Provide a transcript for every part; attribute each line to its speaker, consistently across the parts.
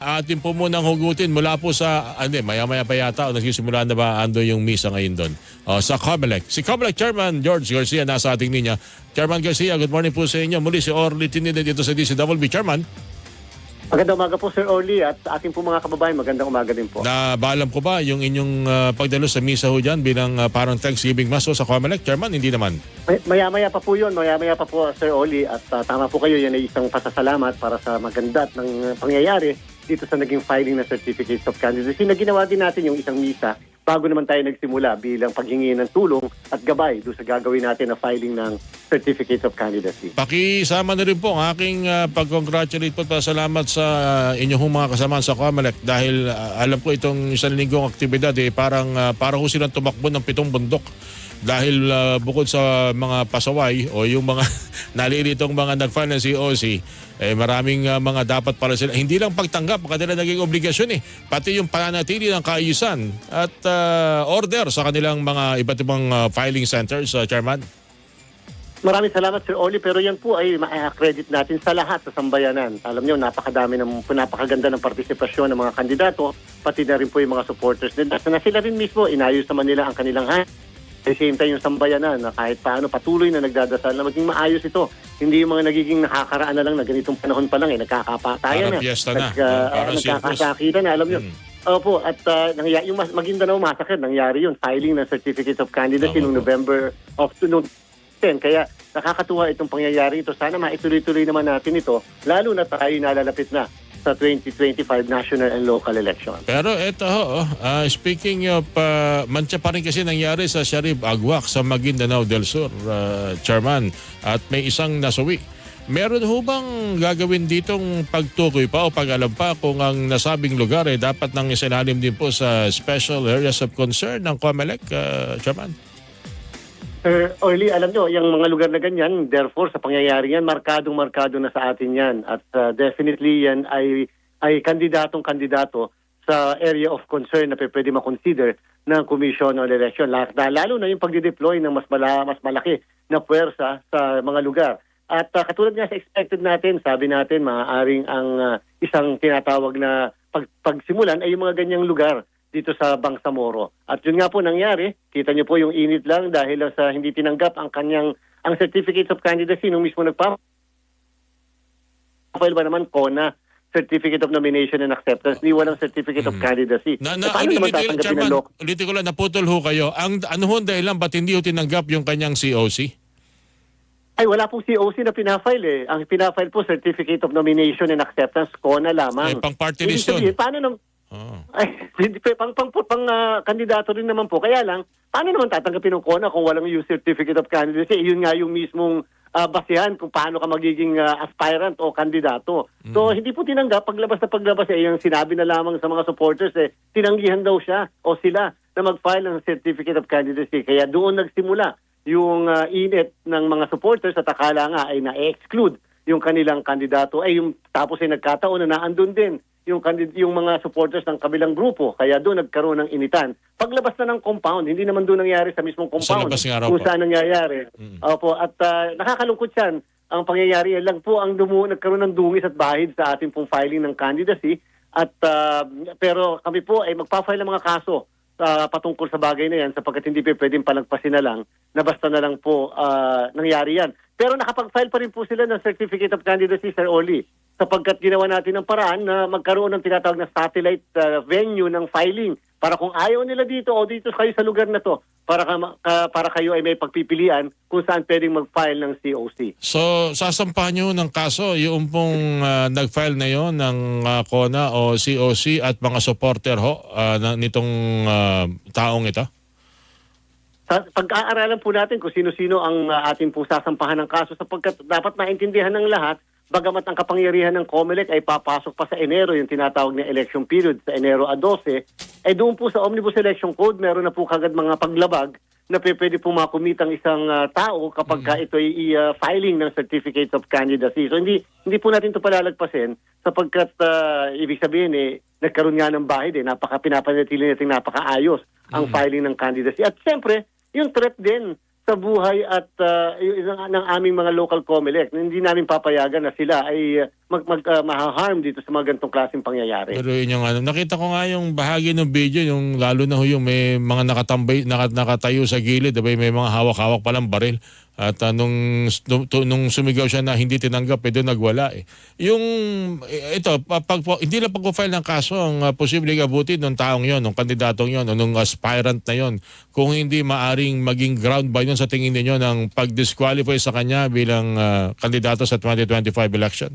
Speaker 1: Atin po munang hugutin mula po sa, ano eh, maya-maya pa yata o nagsisimula na ba ando yung misa ngayon doon O, sa Comelec. Si Comelec Chairman George Garcia nasa ating linya. Chairman Garcia, good morning po sa inyo. Muli si Orly Tinide dito sa DCWB. Chairman,
Speaker 2: Magandang umaga po Sir Orly at ating po mga kababayan, magandang umaga din po.
Speaker 1: na baalam ko ba yung inyong ah, pagdalo sa misa ho dyan bilang ah, parang Thanksgiving Mass ho sa Comelec? Chairman, hindi naman.
Speaker 2: May- Maya-maya pa po yun, maya-maya pa po Sir Orly at uh, tama po kayo, yan ay isang pasasalamat para sa maganda at ng uh, pangyayari dito sa naging filing ng Certificates of Candidacy na ginawa din natin yung isang misa bago naman tayo nagsimula bilang paghingi ng tulong at gabay doon sa gagawin natin na filing ng Certificates of Candidacy.
Speaker 1: Pakisama na rin po ang aking ah, pag-congratulate po at salamat sa ah, inyong mga kasama sa Comelec dahil ah, alam ko itong isang linggong aktibidad eh, parang, ah, parang ho silang tumakbo ng pitong bundok dahil ah, bukod sa mga pasaway o yung mga nalilitong mga nag-file ng COC, eh, maraming ah, mga dapat para sila. Hindi lang pagtanggap, kanila naging obligasyon eh. Pati yung pananatili ng kaayusan at ah, order sa kanilang mga iba't ibang ah, filing centers, ah, Chairman.
Speaker 2: Maraming salamat Sir Orly pero yan po ay ma-accredit natin sa lahat sa sambayanan. Alam niyo napakadami ng napakaganda ng partisipasyon ng mga kandidato pati na rin po yung mga supporters nila. Na sila rin mismo inayos naman nila ang kanilang hand. At the same time yung sambayanan na kahit paano patuloy na nagdadasal na maging maayos ito. Hindi yung mga nagiging nakakaraan na lang na ganitong panahon pa lang eh nagkakapatayan
Speaker 1: Parang
Speaker 2: na.
Speaker 1: piyesta na.
Speaker 2: Nagka,
Speaker 1: Parang
Speaker 2: nagkakasakitan na alam niyo.
Speaker 1: Hmm.
Speaker 2: Opo, at uh, nangyari, yung mas, Maguindanao Massacre, nangyari yun, filing ng Certificate of Candidacy
Speaker 1: Tama
Speaker 2: noong
Speaker 1: po.
Speaker 2: November of noong 10. Kaya nakakatuwa itong pangyayari ito. Sana maituloy-tuloy naman natin ito, lalo na tayo nalalapit na sa 2025 national and local election.
Speaker 1: Pero eto ho, ah, speaking of, uh, mancha pa rin kasi nangyari sa Sharif Agwak sa Maguindanao del Sur, ah, Chairman, at may isang nasuwi. Meron ho bang gagawin ditong pagtukoy pa o pag-alam pa kung ang nasabing lugar ay dapat nang isinalim din po sa special areas of concern ng COMELEC, ah, Chairman?
Speaker 2: Sir Orly, alam nyo, yung mga lugar na ganyan, therefore sa pangyayari yan, markadong-markado na sa atin yan. At uh, definitely yan ay, ay kandidatong kandidato sa area of concern na pwede makonsider ng Commission on Election. Lalo na yung pagde-deploy ng mas, mala, mas malaki na puwersa sa mga lugar. At uh, katulad nga sa expected natin, sabi natin, maaaring ang uh, isang tinatawag na pag, pagsimulan ay yung mga ganyang lugar dito sa Bangsamoro. At yun nga po nangyari, kita niyo po yung init lang dahil lang sa hindi tinanggap ang kanyang ang certificate of candidacy nung mismo nagpa file ba naman CONA Certificate of Nomination and Acceptance, ni walang Certificate of Candidacy.
Speaker 1: Na, na,
Speaker 2: paano naman
Speaker 1: ulitin,
Speaker 2: tatanggapin ng local?
Speaker 1: ulitin ko lang, naputol ho kayo. Ang, ano ho dahilan, ba't hindi ho tinanggap yung kanyang COC?
Speaker 2: Ay, wala pong COC na pinafile eh. Ang pinafile po, Certificate of Nomination and Acceptance, CONA lamang.
Speaker 1: Eh, pang party list yun.
Speaker 2: paano nam-
Speaker 1: Oh.
Speaker 2: Ay, hindi, pang, pang, pang, ah, kandidato rin naman po. Kaya lang, paano naman tatanggapin ng CONA kung walang yung certificate of candidacy? Eh, yun nga yung mismong ah, basihan kung paano ka magiging ah, aspirant o kandidato. So, hindi po tinanggap. Paglabas na paglabas, eh, yung sinabi na lamang sa mga supporters, eh, tinanggihan daw siya o sila na mag-file ng certificate of candidacy. Kaya doon nagsimula yung ah, init ng mga supporters at akala nga ay na-exclude yung kanilang kandidato ay yung tapos ay nagkataon na naandun din yung kandid yung mga supporters ng kabilang grupo. Kaya doon nagkaroon ng initan. Paglabas na ng compound hindi naman doon nangyari sa mismong
Speaker 1: Sa
Speaker 2: compound
Speaker 1: labas nga raw
Speaker 2: kung saan nangyayari. Opo at ah, nakakalungkot yan. Ang pangyayari lang po ang dumu nagkaroon ng dungis at bahid sa ating pong filing ng candidacy. At ah, pero kami po ay magpa-file ng mga kaso sa patungkol sa bagay na yan sapagkat hindi pa pwedeng palagpasin na lang na basta na lang po ah, nangyari yan. Pero nakapag-file pa rin po sila ng Certificate of Candidacy, Sir Oli, sapagkat ginawa natin ng paraan na magkaroon ng tinatawag na satellite ah, venue ng filing para kung ayaw nila dito o dito kayo sa lugar na to para, ka, ka- para kayo ay may pagpipilian kung saan pwedeng mag-file ng COC.
Speaker 1: So, sasampahan nyo ng kaso yung pong ah, nag-file na yon ng CONA o COC at mga supporter ho na, nitong ah, taong ito?
Speaker 2: Pag-aaralan po natin kung sino-sino ang uh, ating po sasampahan ng kaso sapagkat dapat maintindihan ng lahat bagamat ang kapangyarihan ng COMELEC ay papasok pa sa Enero, yung tinatawag na election period sa Enero a 12, eh doon po sa Omnibus Election Code meron na po kagad mga paglabag na pwede po makumit ang isang ah, tao kapag ka ito ay i-filing ng Certificate of Candidacy. So hindi hindi po natin ito palalagpasin sapagkat ah, ibig sabihin eh nagkaroon nga ng bahid eh napaka pinapanatili natin napakaayos ang filing ng candidacy. At siyempre, yung threat din sa buhay at y- ng, ng aming mga local COMELEC. Hindi namin papayagan na sila ay ah, mag, mag ah, mahaharm dito sa mga ganitong klaseng pangyayari.
Speaker 1: Pero yun yung ano, nakita ko nga yung bahagi ng video, yung lalo na yung may mga nakatambay, naka, nakatayo sa gilid, diba, may mga hawak-hawak palang baril. At uh, nung, nung, sumigaw siya na hindi tinanggap, eh, doon nagwala eh. Yung, eh, ito, pa- pag, hindi lang pag-file ng kaso ang uh, posibleng abutin ng taong yon, ng kandidatong yon, o nung aspirant na yon, kung hindi maaring maging ground by yun sa tingin ninyo ng pag-disqualify sa kanya bilang uh, kandidato sa 2025 election.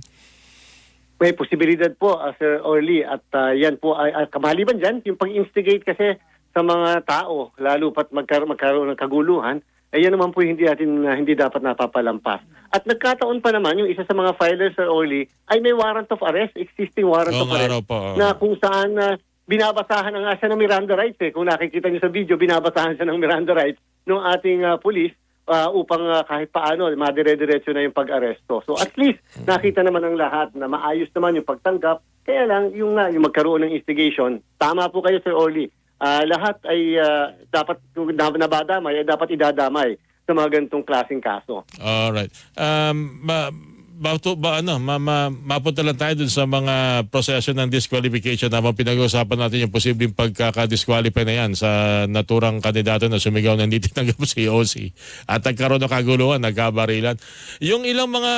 Speaker 2: May posibilidad po, uh, Sir Orly, at ah, yan po, ay kamaliban dyan, yung pag-instigate kasi sa mga tao, lalo pat magkar- magkaroon ng kaguluhan, ay yan naman po hindi natin ah, hindi dapat napapalampas. At nagkataon pa naman, yung isa sa mga filers, Sir Orly, ay may warrant of arrest, existing warrant
Speaker 1: Oo
Speaker 2: of
Speaker 1: nga raw
Speaker 2: arrest,
Speaker 1: po, oo.
Speaker 2: na kung saan na binabasahan na nga siya ng Miranda rights. Eh. Kung nakikita niyo sa video, binabasahan siya ng Miranda rights ng ating ah, police ah, upang ah, kahit paano madire-diretso na yung pag-aresto. So at least nakita naman ng lahat na maayos naman yung pagtanggap. Kaya lang yung nga yung magkaroon ng instigation. Tama po kayo Sir Orly. Ah, lahat ay ah, dapat kung na- nabadamay ay dapat idadamay sa mga ganitong klaseng kaso.
Speaker 1: Alright. Um, ma, ba, to, ba ano, ma, ma, mapunta lang tayo dun sa mga proseso ng disqualification habang pinag-uusapan natin yung posibleng pagkaka-disqualify na yan sa naturang kandidato na sumigaw na hindi tinanggap si OC at nagkaroon ng kaguluhan, nagkabarilan. Yung ilang mga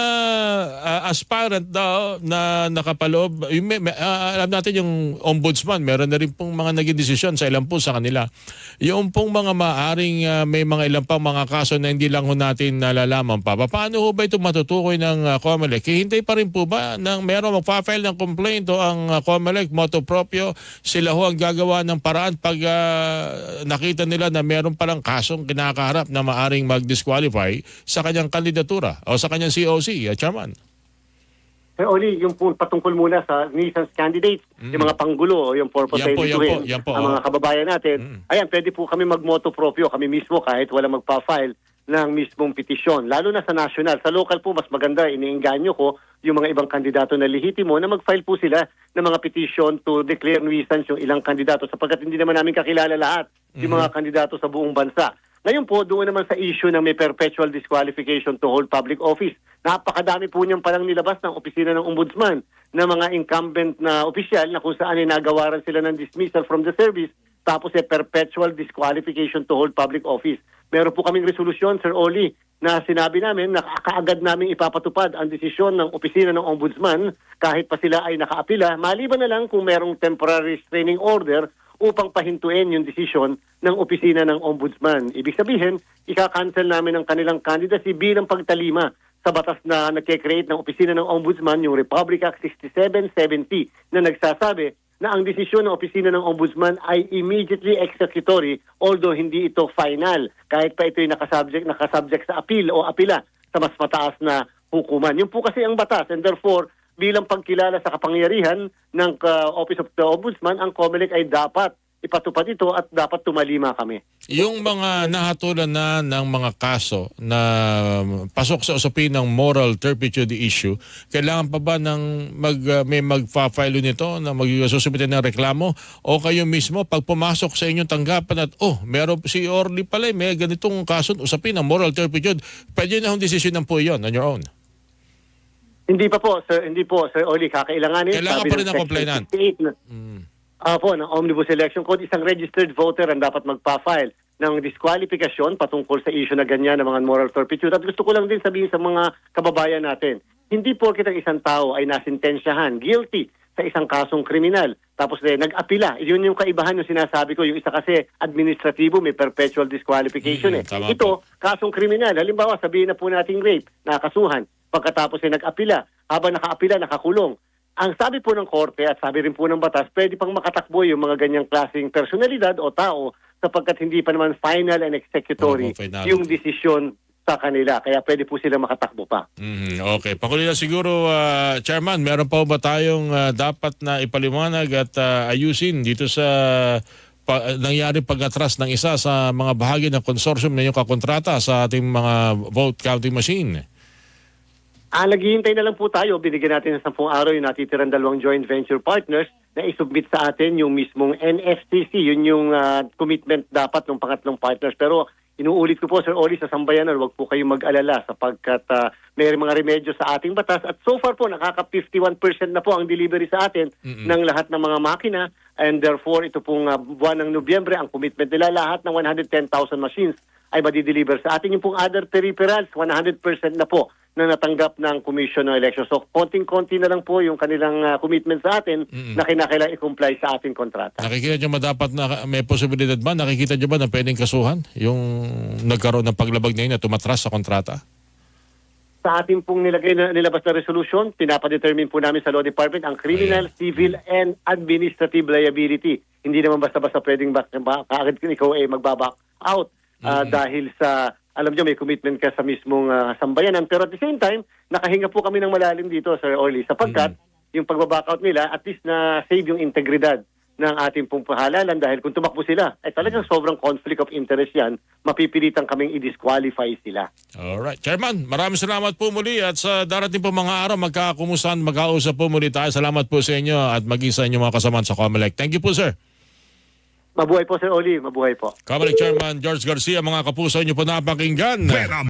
Speaker 1: ah, aspirant daw na nakapaloob, yung may, ah, alam natin yung ombudsman, meron na rin pong mga naging desisyon sa ilan po sa kanila. Yung pong mga maaring ah, may mga ilang pang mga kaso na hindi lang ho natin nalalaman pa. Paano ho ba ito matutukoy ng uh, COMELEC? Hihintay pa rin po ba ng meron magpa-file ng complaint o ang uh, COMELEC, moto proprio, sila ho ang gagawa ng paraan pag ah, nakita nila na meron palang kasong kinakaharap na maaring mag-disqualify sa kanyang kandidatura o sa kanyang COC, uh, Chairman?
Speaker 2: Sir Oli, yung po patungkol muna sa nuisance candidates, yung mga panggulo yung purpose
Speaker 1: Mm. Yan po, yan po, yan po,
Speaker 2: ang
Speaker 1: oh.
Speaker 2: mga kababayan natin,
Speaker 1: Mm.
Speaker 2: ayan, pwede po kami magmoto proprio, kami mismo kahit wala magpa-file ng mismong petisyon. Lalo na sa national. Sa local po, mas maganda, iniinganyo ko yung mga ibang kandidato na lehitimo na mag-file po sila ng mga petition to declare nuisance yung ilang kandidato sapagkat hindi naman namin kakilala lahat yung
Speaker 1: Mm-hmm.
Speaker 2: mga kandidato sa buong bansa. Ngayon po, doon naman sa issue ng may perpetual disqualification to hold public office. Napakadami po niyang palang nilabas ng opisina ng ombudsman na mga incumbent na opisyal na kung saan ay nagawaran sila ng dismissal from the service tapos ay perpetual disqualification to hold public office. Meron po kaming resolusyon, Sir Oli, na sinabi namin na kaagad namin ipapatupad ang desisyon ng opisina ng ombudsman kahit pa sila ay nakaapila, maliban na lang kung merong temporary restraining order upang pahintuin yung desisyon ng opisina ng ombudsman. Ibig sabihin, ika-cancel namin ang kanilang candidacy bilang pagtalima sa batas na nagke-create ng opisina ng ombudsman, yung Republic Act 6770 na nagsasabi na ang desisyon ng opisina ng ombudsman ay immediately executory although hindi ito final kahit pa ito'y nakasubject, nakasubject sa appeal o apila sa mas mataas na hukuman. Yung po kasi ang batas and therefore bilang pagkilala sa kapangyarihan ng uh, Office of the Ombudsman, ang COMELEC ay dapat ipatupad ito at dapat tumalima kami.
Speaker 1: Yung mga nahatulan na ng mga kaso na pasok sa usapin ng moral turpitude issue, kailangan pa ba ng mag, uh, may magpa-file nito na magsusumite ng reklamo o kayo mismo pag pumasok sa inyong tanggapan at oh, meron si Orly pala, may ganitong kaso usapin ng moral turpitude, pwede na hong desisyon ng po yun on your own.
Speaker 2: Hindi pa po, sir, hindi po, Sir Oli, kakailanganin.
Speaker 1: Kailangan pa rin ng complainant.
Speaker 2: 68 na,
Speaker 1: Mm.
Speaker 2: Ah po, ng Omnibus Election Code, isang registered voter ang dapat magpa-file ng disqualification patungkol sa issue na ganyan ng mga moral turpitude. At gusto ko lang din sabihin sa mga kababayan natin, hindi porkit ang isang tao ay nasintensyahan, guilty sa isang kasong kriminal. Tapos eh, nag-apila. Yun yung kaibahan yung sinasabi ko. Yung isa kasi administratibo, may perpetual disqualification
Speaker 1: Mm,
Speaker 2: eh.
Speaker 1: tama
Speaker 2: Ito, kasong kriminal. Halimbawa, sabihin na po nating rape, nakakasuhan. Pagkatapos ay nag-apila. Habang naka-apila, nakakulong. Ang sabi po ng korte at sabi rin po ng batas, pwede pang makatakbo yung mga ganyang klaseng personalidad o tao sapagkat hindi pa naman final and executory
Speaker 1: finality.
Speaker 2: yung desisyon sa kanila. Kaya pwede po sila makatakbo pa.
Speaker 1: Mhm, okay. Pakulila siguro, ah, Chairman, meron pa ba tayong ah, dapat na ipaliwanag at ah, ayusin dito sa pa, nangyari pag-atras ng isa sa mga bahagi ng consortium na yung kakontrata sa ating mga vote counting machine?
Speaker 2: Ah, naghihintay na lang po tayo. Binigyan natin ng 10 araw yung natitirang dalawang joint venture partners na isubmit sa atin yung mismong NFCC. Yun yung ah, commitment dapat ng pangatlong partners. Pero Inuulit ko po, Sir Oli, sa sambayanan, huwag po kayong mag-alala sapagkat uh, may mga remedyo sa ating batas at so far po, nakaka-51% na po ang delivery sa atin ng lahat ng mga makina and therefore, ito pong uh, buwan ng Nobyembre, ang commitment nila lahat ng 110,000 machines ay madideliver sa atin. Yung pong other peripherals, 100% na po na natanggap ng Commission ng Election. So, konting-konti na lang po yung kanilang uh, commitment sa atin na kinakailangan i-comply sa ating kontrata.
Speaker 1: Nakikita nyo ba dapat na may posibilidad ba? Nakikita nyo ba na pwedeng kasuhan yung nagkaroon ng paglabag na yun na tumatras sa kontrata?
Speaker 2: Sa ating pong nilagay na, nilabas na resolution, pinapadetermine po namin sa Law Department ang criminal, civil, and administrative liability. Hindi naman basta-basta pwedeng back, ba, kaagad ikaw ay magbaback out ah, dahil sa, alam nyo, may commitment ka sa mismong ah, sambayanan. Pero at the same time, nakahinga po kami ng malalim dito, Sir Orly, sapagkat yung pagbaback nila, at least na save yung integridad ng ating pong pahalalan dahil kung tumakbo sila, ay talagang sobrang conflict of interest yan, mapipilitan kaming i-disqualify sila.
Speaker 1: Alright. Chairman, maraming salamat po muli at sa darating po mga araw, magkakumustahan, magkausap po muli tayo. Salamat po sa inyo at maging sa inyong mga kasamahan sa Comelec. Thank you po, sir.
Speaker 2: Mabuhay po, Sir Oli. Mabuhay po.
Speaker 1: Comelec Chairman George Garcia, mga kapuso, inyo po napakinggan.